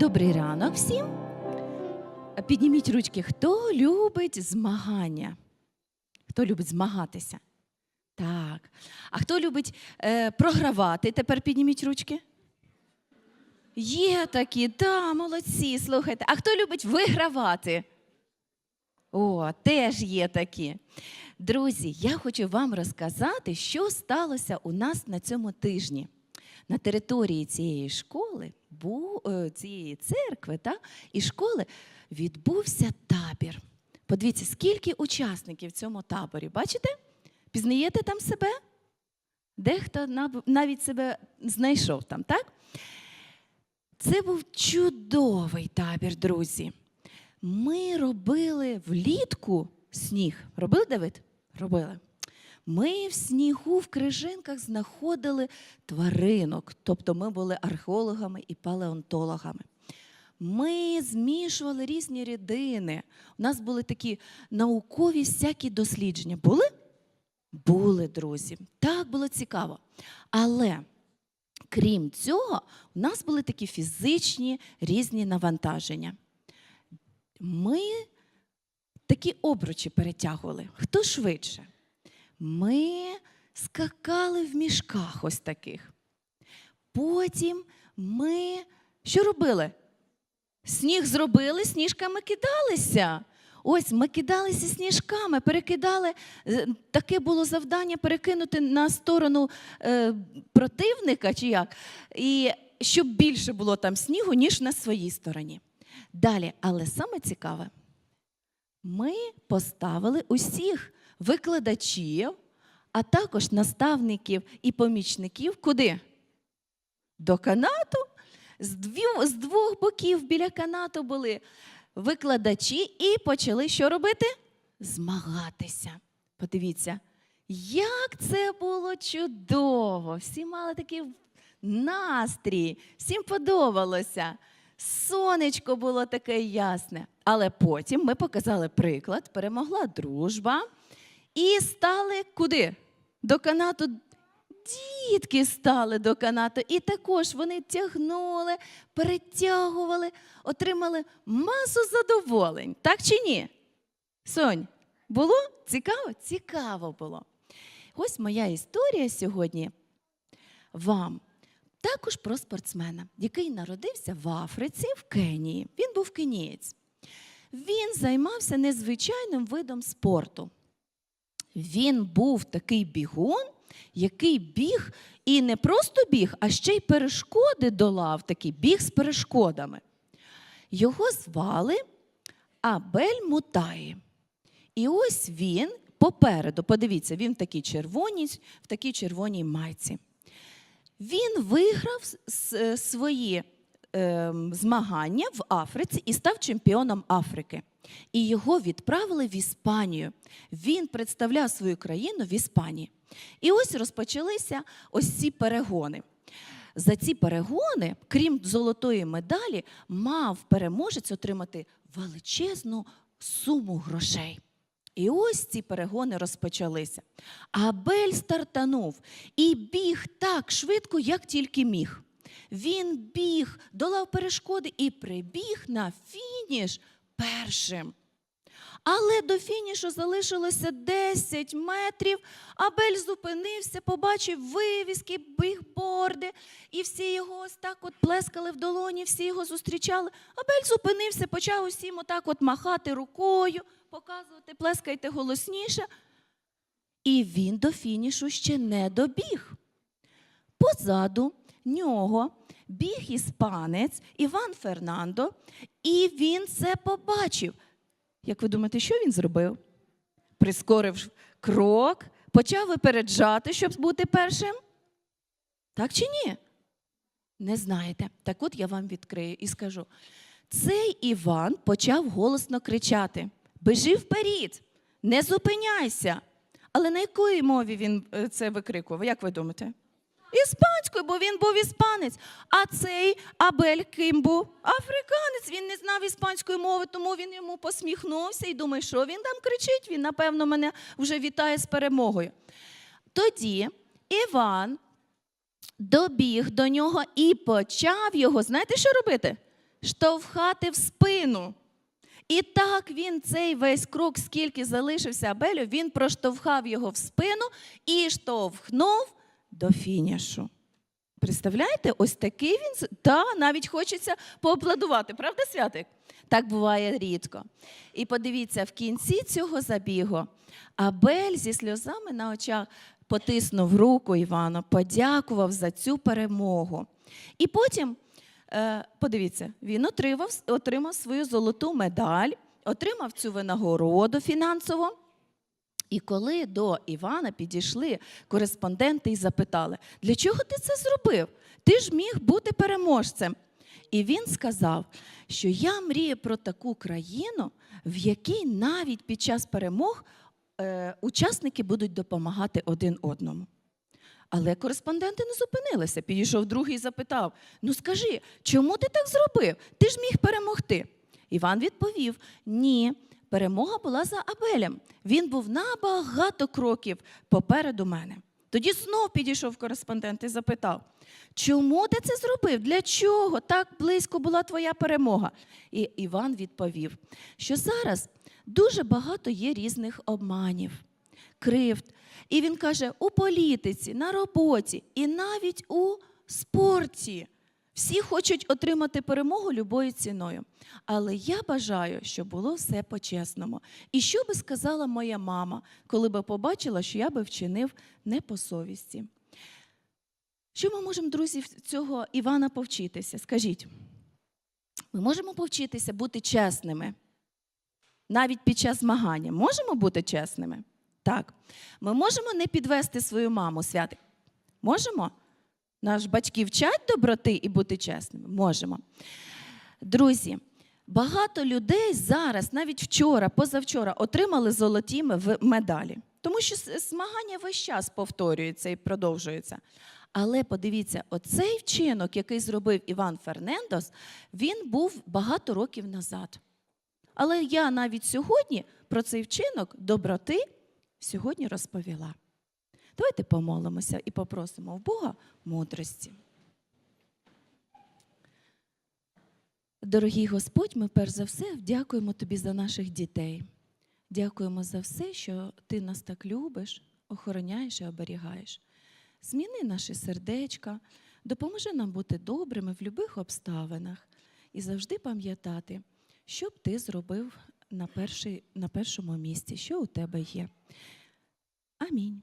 Добрий ранок всім. Підніміть ручки, хто любить змагання? Хто любить змагатися? Так. А хто любить е, програвати? Тепер підніміть ручки. Є такі, да, молодці, слухайте. А хто любить вигравати? О, теж є такі. Друзі, я хочу вам розказати, що сталося у нас на цьому тижні. На території цієї школи, е, цієї церкви та, і школи відбувся табір. Подивіться, скільки учасників в цьому таборі. Бачите? Пізнаєте там себе? Дехто навіть себе знайшов там, так? Це був чудовий табір, друзі. Ми робили влітку сніг. Робили, Давид? Робили. Ми в снігу в крижинках знаходили тваринок, тобто ми були археологами і палеонтологами. Ми змішували різні рідини. У нас були такі наукові всякі дослідження. Були? Були, друзі. Так було цікаво. Але крім цього, у нас були такі фізичні різні навантаження. Ми такі обручі перетягували. Хто швидше? Ми скакали в мішках ось таких. Потім ми що робили? Сніг зробили, сніжками кидалися. Ось ми кидалися сніжками, перекидали. Е, Таке було завдання перекинути на сторону е, противника, чи як, і щоб більше було там снігу, ніж на своїй стороні. Далі, але саме цікаве, ми поставили усіх викладачів, а також наставників і помічників куди? До канату. З, двох боків біля канату були викладачі і почали що робити? Змагатися. Подивіться, як це було чудово! Всі мали такий настрій, всім подобалося. Сонечко було таке ясне. Але потім ми показали приклад, перемогла дружба і стали куди? До канату дітки стали до канату. І також вони тягнули, перетягували, отримали масу задоволень. Так чи ні? Сонь, було цікаво? Цікаво було. Ось моя історія сьогодні вам. Також про спортсмена, який народився в Африці, в Кенії. Він був кенієць. Він займався незвичайним видом спорту. Він був такий бігун, який біг і не просто біг, а ще й перешкоди долав, такий біг з перешкодами. Його звали Абель Мутаї. І ось він попереду, подивіться, він в такій червоній, в такій червоній майці. Він виграв с- свої змагання в Африці і став чемпіоном Африки. І його відправили в Іспанію. Він представляв свою країну в Іспанії. І ось розпочалися ось ці перегони. За ці перегони, крім золотої медалі, мав переможець отримати величезну суму грошей. І ось ці перегони розпочалися. Абель стартанув і біг так швидко, як тільки міг. Він біг, долав перешкоди і прибіг на фініш першим. Але до фінішу залишилося 10 метрів. Абель зупинився, побачив вивіски, бігборди, і всі його ось так от плескали в долоні, всі його зустрічали. Абель зупинився, почав усім отак от махати рукою, показувати, плескайте голосніше. І він до фінішу ще не добіг. Позаду нього біг іспанець Іван Фернандо, і він це побачив. Як ви думаєте, що він зробив? Прискорив крок, почав випереджати, щоб бути першим? Так чи ні? Не знаєте. Так от я вам відкрию і скажу. Цей Іван почав голосно кричати: Бежи вперед, не зупиняйся. Але на якої мові він е, це викрикував? Як ви думаєте? Іспанською, бо він був іспанець. А цей Абель ким був? Африканець. Він не знав іспанської мови, тому він йому посміхнувся і думає, що він там кричить. Він, напевно, мене вже вітає з перемогою. Тоді Іван добіг до нього і почав його, знаєте, що робити? штовхати в спину. І так він цей весь крок, скільки залишився Абелю, він проштовхав його в спину і штовхнув до фінішу. Представляєте, ось такий він. Та навіть хочеться поаплодувати, правда, святик? Так буває рідко. І подивіться, в кінці цього забігу Абель зі сльозами на очах потиснув руку Івану, подякував за цю перемогу. І потім, е, подивіться, він отримав, отримав свою золоту медаль, отримав цю винагороду фінансову. І коли до Івана підійшли кореспонденти і запитали, для чого ти це зробив? Ти ж міг бути переможцем. І він сказав, що я мрію про таку країну, в якій навіть під час перемог е, учасники будуть допомагати один одному. Але кореспонденти не зупинилися. Підійшов другий і запитав: Ну скажи, чому ти так зробив? Ти ж міг перемогти. Іван відповів: Ні, перемога була за Абелем. Він був набагато кроків попереду мене. Тоді знов підійшов кореспондент і запитав: Чому ти це зробив? Для чого так близько була твоя перемога? І Іван відповів, що зараз дуже багато є різних обманів кривд. І він каже: у політиці, на роботі і навіть у спорті. Всі хочуть отримати перемогу любою ціною. Але я бажаю, щоб було все по-чесному. І що би сказала моя мама, коли би побачила, що я би вчинив не по совісті? Що ми можемо, друзі, цього Івана повчитися? Скажіть, ми можемо повчитися бути чесними навіть під час змагання. Можемо бути чесними? Так. Ми можемо не підвести свою маму святик? Можемо? Наш батьки вчать доброти і бути чесними? Можемо. Друзі, багато людей зараз, навіть вчора, позавчора, отримали золоті медалі. Тому що змагання весь час повторюються і продовжуються. Але подивіться, оцей вчинок, який зробив Іван Фернендос, він був багато років назад. Але я навіть сьогодні про цей вчинок доброти сьогодні розповіла. Давайте помолимося і попросимо в Бога мудрості. Дорогий Господь, ми перш за все дякуємо Тобі за наших дітей. Дякуємо за все, що Ти нас так любиш, охороняєш і оберігаєш. Зміни наші сердечка, допоможи нам бути добрими в будь-яких обставинах і завжди пам'ятати, що б ти зробив на, перший, на першому місці, що у тебе є. Амінь.